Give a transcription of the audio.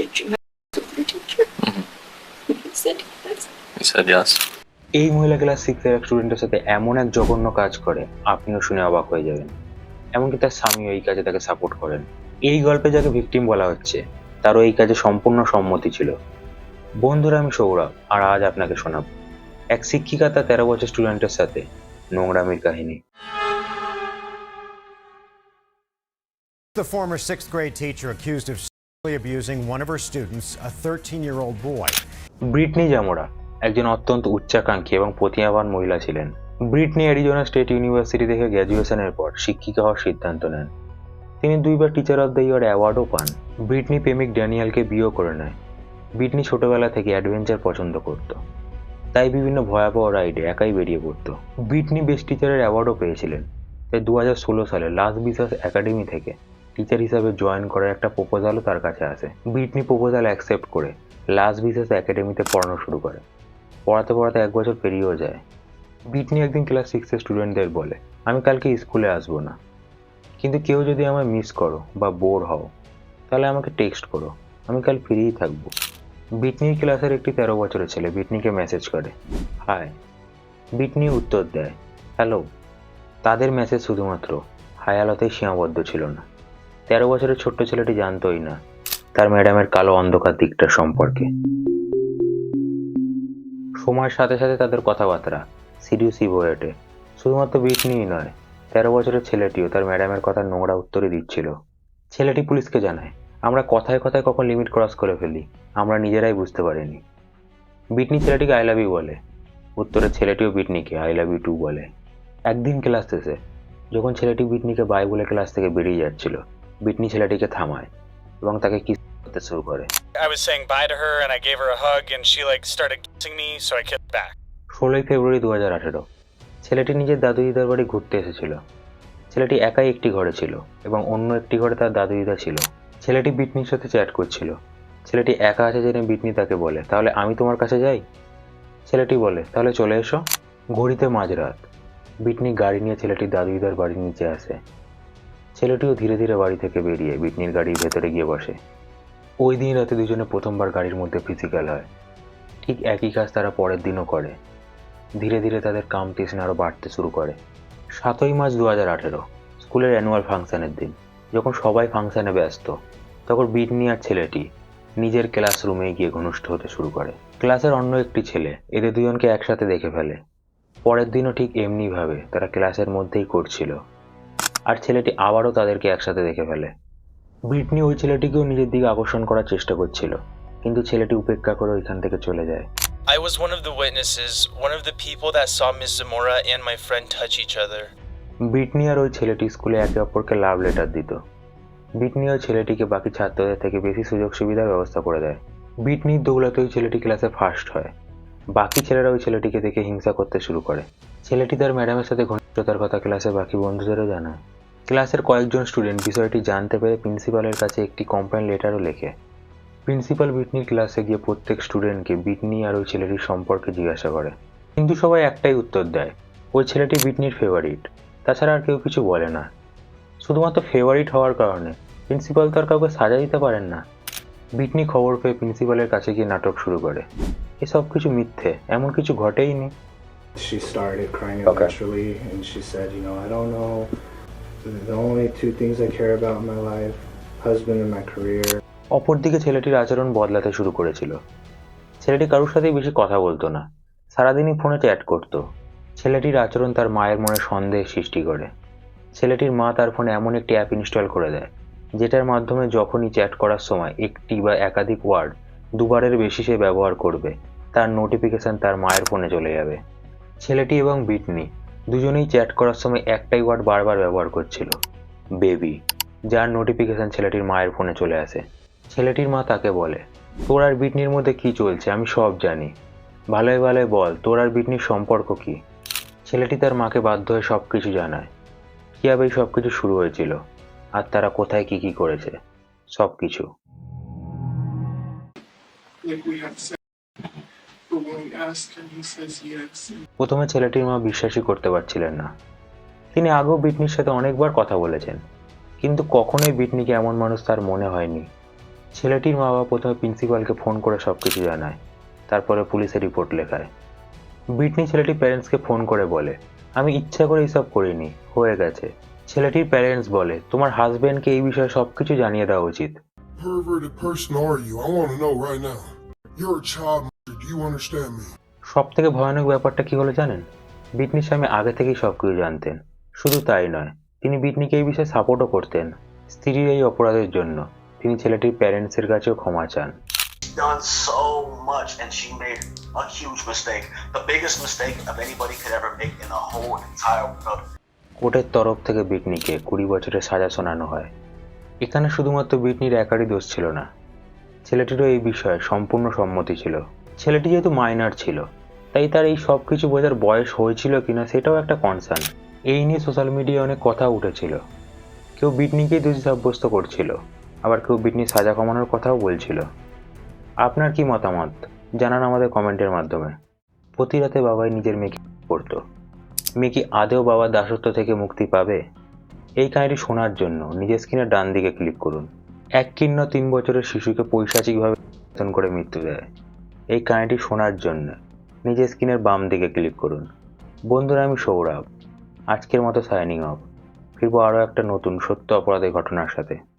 Did you have a teacher? He said yes. He said yes. এই মহিলা class সিক্সের এক স্টুডেন্টের সাথে এমন এক জঘন্য কাজ করে আপনিও শুনে অবাক হয়ে যাবেন এমনকি তার স্বামীও এই কাজে তাকে সাপোর্ট করেন এই গল্পে যাকে ভিকটিম বলা হচ্ছে তারও এই কাজে সম্পূর্ণ সম্মতি ছিল বন্ধুরা আমি সৌরভ আর আজ আপনাকে শোনাব এক শিক্ষিকা তার তেরো বছর স্টুডেন্টের সাথে নোংরামির কাহিনী The former sixth grade teacher accused of abusing one of her students, a 13 year old boy. Brittany Zamora একজন অত্যন্ত উচ্চাকাঙ্ক্ষী এবং প্রতিভাবান মহিলা ছিলেন। ব্রিটনি অ্যারিজোনা স্টেট ইউনিভার্সিটি থেকে গ্র্যাজুয়েশনের পর শিক্ষিকা হওয়ার সিদ্ধান্ত নেন। তিনি দুইবার টিচার অফ দ্য ইয়ার অ্যাওয়ার্ডও পান। ব্রিটনি প্রেমিক ড্যানিয়েলকে বিয়েও করে নেয়। ব্রিটনি ছোটবেলা থেকে অ্যাডভেঞ্চার পছন্দ করত। তাই বিভিন্ন ভয়াবহ রাইডে একাই বেরিয়ে পড়তো। ব্রিটনি বেস্ট টিচারের অ্যাওয়ার্ডও পেয়েছিলেন। তাই দু হাজার ষোলো সালে লাস বিসাস একাডেমি থেকে টিচার হিসাবে জয়েন করার একটা প্রপোজালও তার কাছে আসে। বিটনি প্রপোজাল অ্যাকসেপ্ট করে লাস বিসাস একাডেমিতে পড়ানো শুরু করে। পড়াতে পড়াতে এক বছর পেরিয়েও যায়। বিটনি একদিন ক্লাস সিক্সের স্টুডেন্টদের বলে, আমি কালকে স্কুলে আসব না। কিন্তু কেউ যদি আমায় মিস করো বা বোর হও, তাহলে আমাকে টেক্সট করো। আমি কাল ফ্রিই থাকব। বিটনির ক্লাসের একটি তেরো বছরের ছেলে বিটনিকে মেসেজ করে হাই বিটনি উত্তর দেয় হ্যালো তাদের মেসেজ শুধুমাত্র হায়ালতেই সীমাবদ্ধ ছিল না। তেরো বছরের ছোট্ট ছেলেটি জানতোই না, তার ম্যাডামের কালো অন্ধকার দিকটা সম্পর্কে। সময়ের সাথে সাথে তাদের কথাবার্তা সিরিয়াসই হয়ে ওঠে। শুধুমাত্র বিটনিই নয়, তেরো বছরের ছেলেটিও তার ম্যাডামের কথা নোংরা উত্তরই দিচ্ছিল। ছেলেটি পুলিশকে জানায়, আমরা কথায় কথায় কখন লিমিট ক্রস করে ফেলি, আমরা নিজেরাই বুঝতে পারিনি। বিটনি ছেলেটিকে আই লাভ ইউ বলে। উত্তরে, ছেলেটিও বিটনিকে আই লাভ ইউ টু বলে। একদিন ক্লাস শেষে, যখন ছেলেটি বিটনিকে বাই বলে ক্লাস থেকে বেরিয়ে যাচ্ছিল বিটনি ছেলেটিকে থামায় এবং তাকে কিস করতে শুরু করে। I was saying bye to her and I gave her a hug and she like started kissing me, so I kissed back. ষোলোই ফেব্রুয়ারি দু হাজার আঠেরো ছেলেটি নিজের দাদু দিদার বাড়ি ঘুরতে এসেছিল। ছেলেটি একাই একটি ঘরে ছিল এবং অন্য একটি ঘরে তার দাদু দিদা ছিল। ছেলেটি বিটনির সাথে চ্যাট করছিল। ছেলেটি একা আছে জেনে বিটনি তাকে বলে তাহলে আমি তোমার কাছে যাই? ছেলেটি বলে তাহলে চলে এসো। ঘড়িতে মাঝরাত। বিটনি গাড়ি নিয়ে ছেলেটির দাদু দিদার বাড়ির নিচে আসে। ছেলেটিও ধীরে ধীরে বাড়ি থেকে বেরিয়ে বিটনির গাড়ির ভেতরে গিয়ে বসে। ওই দিন রাতে দুজনে প্রথমবার গাড়ির মধ্যে ফিজিক্যাল হয়। ঠিক একই কাজ তারা পরের দিনও করে। ধীরে ধীরে তাদের কাম তৃষ্ণা আরও বাড়তে শুরু করে। সাতই মার্চ দু হাজার আঠেরো, স্কুলের অ্যানুয়াল ফাংশানের দিন। যখন সবাই ফাংশানে ব্যস্ত, তখন বিটনি আর ছেলেটি নিজের ক্লাসরুমে গিয়ে ঘনিষ্ঠ হতে শুরু করে। ক্লাসের অন্য একটি ছেলে, এদের দুজনকে একসাথে দেখে ফেলে। পরের দিনও ঠিক এমনিভাবে তারা ক্লাসের মধ্যেই করছিল। আর ছেলেটি আবারও তাদেরকে একসাথে দেখে ফেলে। ব্রিটনি ওই ছেলেটিকেও নিজের দিকে আকর্ষণ করার চেষ্টা করছিল কিন্তু ছেলেটি উপেক্ষা করে ওইখান থেকে চলে যায়। I was one of the witnesses, one of the people that saw Miss Zamora and my friend touch each other. Brittany আর ওই ছেলেটি স্কুলে একে অপরকে লাভ লেটার দিত। ব্রিটনি ওই ছেলেটিকে বাকি ছাত্রদের থেকে বেশি সুযোগ সুবিধার ব্যবস্থা করে দেয়। ব্রিটনির দৌলতে ওই ছেলেটি ক্লাসে ফার্স্ট হয়। বাকি ছেলেরা ওই ছেলেটিকে দেখে হিংসা করতে শুরু করে। ছেলেটি তার ম্যাডামের সাথে ঘনিষ্ঠতার কথা ক্লাসে বাকি বন্ধুদেরও জানায়। ক্লাসের কয়েকজন স্টুডেন্ট বিষয়টি জানতে পেরে প্রিন্সিপালের কাছে একটি কমপ্লেন লেটারও লেখে। প্রিন্সিপাল বিটনির ক্লাসে গিয়ে প্রত্যেক স্টুডেন্টকে বিটনি আর ওই ছেলেটির সম্পর্কে জিজ্ঞাসা করে। কিন্তু সবাই একটাই উত্তর দেয় ওই ছেলেটি বিটনির ফেভারিট তাছাড়া আর কেউ কিছু বলে না। শুধুমাত্র ফেভারিট হওয়ার কারণে প্রিন্সিপাল তো আর কাউকে সাজা দিতে পারেন না। বিটনি খবর পেয়ে প্রিন্সিপালের কাছে গিয়ে নাটক শুরু করে। এসব কিছু মিথ্যে এমন কিছু ঘটেইনি। She started crying Okay. and she said, "You know, I don't know. The only two things I care about in my life: husband and my career." অপরদিকে ছেলেটির আচরণ বদলাতে শুরু করেছিল। ছেলেটি কারোর সাথেই বেশি কথা বলতো না। সারাদিনই ফোনে চ্যাট করত। ছেলেটির আচরণ তার মায়ের মনে সন্দেহ সৃষ্টি করে। ছেলেটির মা তার ফোনে এমন একটি অ্যাপ ইনস্টল করে দেয়, যেটার মাধ্যমে যখনই চ্যাট করার সময় একটি বা একাধিক ওয়ার্ড দুবারের বেশি সে ব্যবহার করবে, তার নোটিফিকেশন তার মায়ের ফোনে চলে যাবে। ছেলেটি এবং বিটনি দুজনেই চ্যাট করার সময় একটাই ওয়ার্ড বারবার ব্যবহার করছিল, বেবি, যার নোটিফিকেশন ছেলেটির মায়ের ফোনে চলে আসে। ছেলেটির মা তাকে বলে, তোর আর বিটনির মধ্যে কি চলছে? আমি সব জানি। ভালোই ভালোই বল, তোর আর বিটনির সম্পর্ক কি? ছেলেটি তার মাকে বাধ্য হয়ে সব কিছু জানায়। কীভাবে সব কিছু শুরু হয়েছিল? আর তারা কোথায় কি কি করেছে? সব কিছু প্রথমে ছেলেটির মা বিশ্বাসই করতে পারছিলেন না। তিনি আগেও বিটনির সাথে অনেকবার কথা বলেছেন, কিন্তু কখনোই বিটনিকে এমন মানুষ তার মনে হয়নি। ছেলেটির মা বাবা প্রথমে প্রিন্সিপালকে ফোন করে সব কিছু জানায়, তারপরে পুলিশে রিপোর্ট লেখায়। ব্রিটনি ছেলেটির প্যারেন্টসকে ফোন করে বলে, আমি ইচ্ছা করে এইসব করিনি, হয়ে গেছে। ছেলেটির প্যারেন্টস বলে, তোমার হাজবেন্ডকে এই বিষয়ে সব কিছু জানিয়ে দেওয়া উচিত। You understand me? সব থেকে ভয়ানক ব্যাপারটা কি হলো জানেন বিটনির স্বামী আগে থেকেই সব কিছু জানতেন শুধু তাই নয় তিনি বিটনিকে এই বিষয়ে সাপোর্টও করতেন স্ত্রীর এই অপরাধের জন্য তিনি ছেলেটির প্যারেন্টসের কাছেও ক্ষমা চান done so much and she made a huge mistake. The biggest mistake of anybody could ever make in the whole entire world. কোর্টের তরফ থেকে বিটনিকে কুড়ি বছরের সাজা শোনানো হয় এখানে শুধুমাত্র বিটনির একারই দোষ ছিল না ছেলেটিরও এই বিষয়ে সম্পূর্ণ সম্মতি ছিল ছেলেটি যেহেতু মাইনার ছিল, তাই তার এই সব কিছু বোঝার বয়স হয়েছিল কিনা সেটাও একটা কনসার্ন এই নিয়ে সোশ্যাল মিডিয়ায় অনেক কথা উঠেছিল। কেউ বিটনিকেই দোষী সাব্যস্ত করছিল, আবার কেউ বিটনির সাজা কমানোর কথাও বলছিল। আপনার কি মতামত? জানান আমাদের কমেন্টের মাধ্যমে। প্রতি রাতে বাবাই নিজের মেয়েকে করতো। মেয়ে কি আদেও বাবার দাসত্ব থেকে মুক্তি পাবে? এই কাহিনী শোনার জন্য নিজের স্ক্রিনের ডান দিকে ক্লিক করুন। এক কিন্ন তিন বছরের শিশুকে পৈশাচিকভাবে করে মৃত্যু দেয়। এই কাহিনীটি শোনার জন্য নিজের স্ক্রিনের বাম দিকে ক্লিক করুন। বন্ধুরা, আমি সৌরভ। আজকের মতো সাইনিং অফ। ফিরবো আরও একটা নতুন সত্য অপরাধের ঘটনার সাথে।